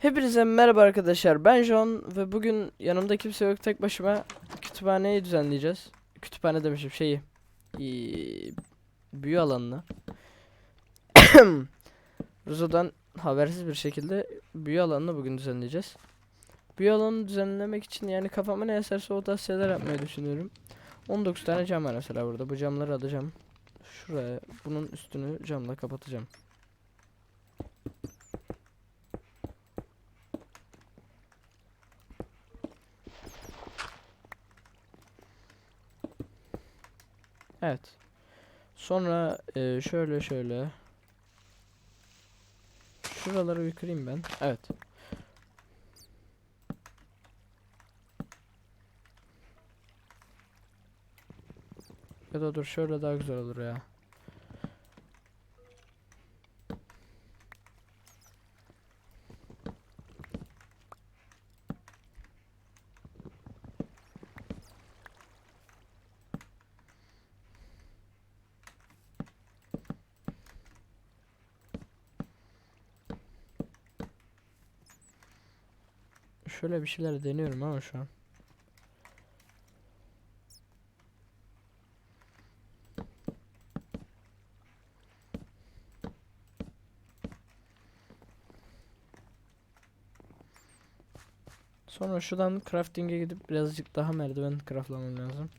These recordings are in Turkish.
Hepinize merhaba arkadaşlar. Ben John ve bugün yanımda kimse yok tek başıma kütüphaneyi düzenleyeceğiz. Kütüphane demişim şeyi. büyü alanını. Ruzo'dan habersiz bir şekilde büyü alanını bugün düzenleyeceğiz. Büyü alanını düzenlemek için yani kafama ne eserse o tarz yapmayı düşünüyorum. 19 tane cam var mesela burada. Bu camları alacağım. Şuraya bunun üstünü camla kapatacağım. Evet. Sonra e, şöyle şöyle. Şuraları bir kırayım ben. Evet. Ya da dur şöyle daha güzel olur ya. Şöyle bir şeyler deniyorum ama şu an. Sonra şuradan crafting'e gidip birazcık daha merdiven craftlamam lazım.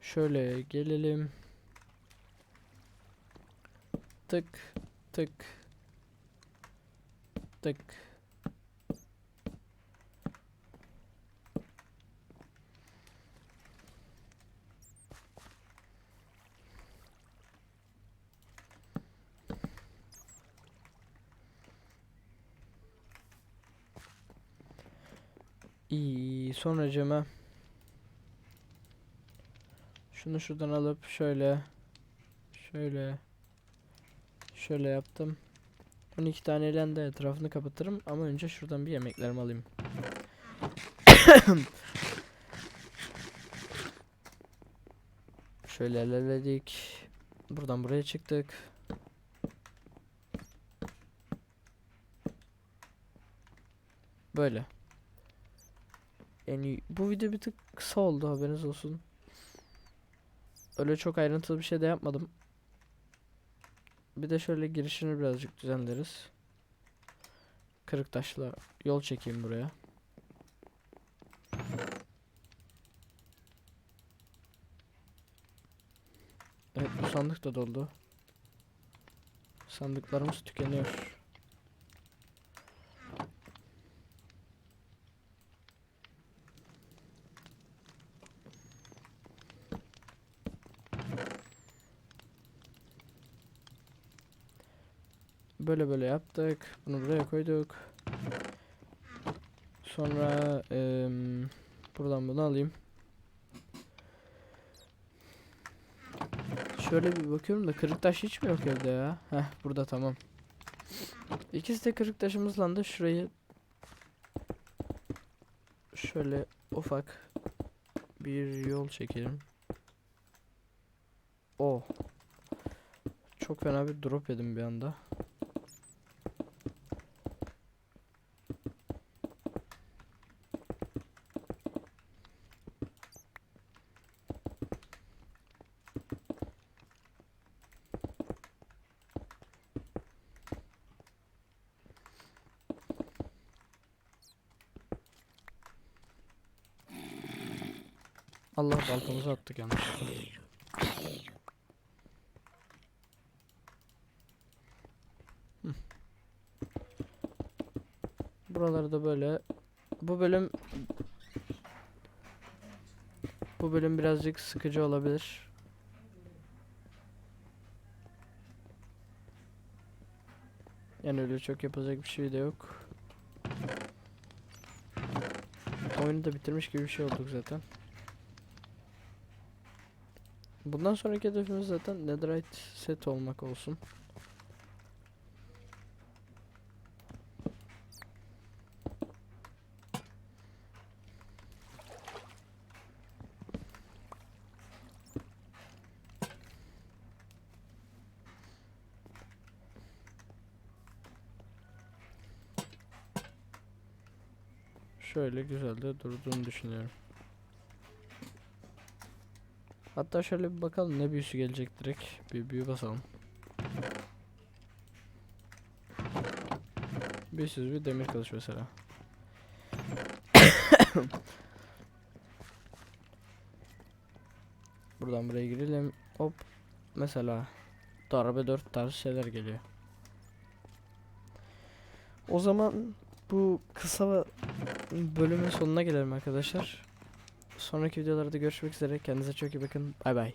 Şöyle gelelim. Tık tık. Tık. İyi sonra cama. Şunu şuradan alıp şöyle şöyle Şöyle yaptım. 12 taneyle de etrafını kapatırım ama önce şuradan bir yemeklerimi alayım. Şöyle ilerledik. Buradan buraya çıktık. Böyle. Yani bu video bir tık kısa oldu haberiniz olsun. Öyle çok ayrıntılı bir şey de yapmadım. Bir de şöyle girişini birazcık düzenleriz. Kırık taşla yol çekeyim buraya. Evet bu sandık da doldu. Sandıklarımız tükeniyor. Böyle böyle yaptık. Bunu buraya koyduk. Sonra em, buradan bunu alayım. Şöyle bir bakıyorum da kırık taş hiç mi yok evde ya? Heh burada tamam. İkisi de kırık taşımızla da şurayı şöyle ufak bir yol çekelim. Oh. Çok fena bir drop yedim bir anda. Allah baltamızı attık yanlışlıkla. Buraları da böyle. Bu bölüm bu bölüm birazcık sıkıcı olabilir. Yani öyle çok yapacak bir şey de yok. Oyunu da bitirmiş gibi bir şey olduk zaten. Bundan sonraki hedefimiz zaten netherite set olmak olsun. Şöyle güzel de durduğunu düşünüyorum. Hatta şöyle bir bakalım ne büyüsü gelecek direkt. Bir büyü basalım. Büyüsüz bir demir kılıç mesela. Buradan buraya girelim. Hop. Mesela darbe 4 tarz şeyler geliyor. O zaman bu kısa bölümün sonuna gelelim arkadaşlar. Sonraki videolarda görüşmek üzere. Kendinize çok iyi bakın. Bay bay.